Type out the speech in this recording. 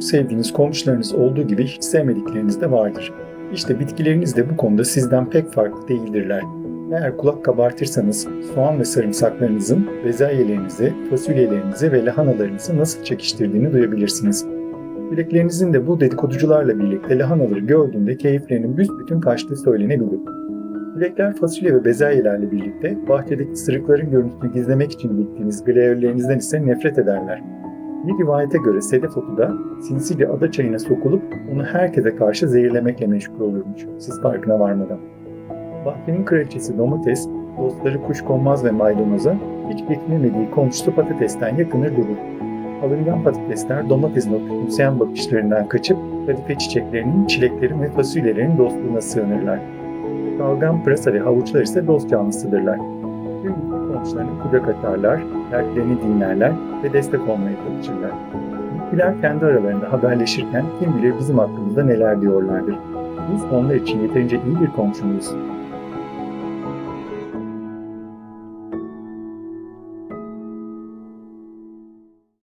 Çok sevdiğiniz komşularınız olduğu gibi hiç sevmedikleriniz de vardır. İşte bitkileriniz de bu konuda sizden pek farklı değildirler. Eğer kulak kabartırsanız soğan ve sarımsaklarınızın bezelyelerinizi, fasulyelerinizi ve lahanalarınızı nasıl çekiştirdiğini duyabilirsiniz. Bileklerinizin de bu dedikoducularla birlikte lahanaları gördüğünde keyiflerinin büsbütün kaçtığı söylenebilir. Bilekler fasulye ve bezelyelerle birlikte bahçedeki sırıkların görüntüsünü gizlemek için diktiğiniz glayörlerinizden ise nefret ederler. Bir rivayete göre Sedef Otu da sinsi bir ada çayına sokulup onu herkese karşı zehirlemekle meşgul olurmuş, siz farkına varmadan. Bahçenin kraliçesi domates, dostları kuşkonmaz ve maydanoza hiç beklemediği komşusu patatesten yakınır durur. Alıngan patatesler domatesin o küçümseyen bakışlarından kaçıp kadife çiçeklerinin, çileklerin ve fasulyelerin dostluğuna sığınırlar. Dalgan pırasa ve havuçlar ise dost canlısıdırlar. Tüm bitki komşularına kucak atarlar, dertlerini dinlerler ve destek olmaya çalışırlar. Bitkiler kendi aralarında haberleşirken kim bilir bizim hakkımızda neler diyorlardır. Biz onlar için yeterince iyi bir komşu muyuz?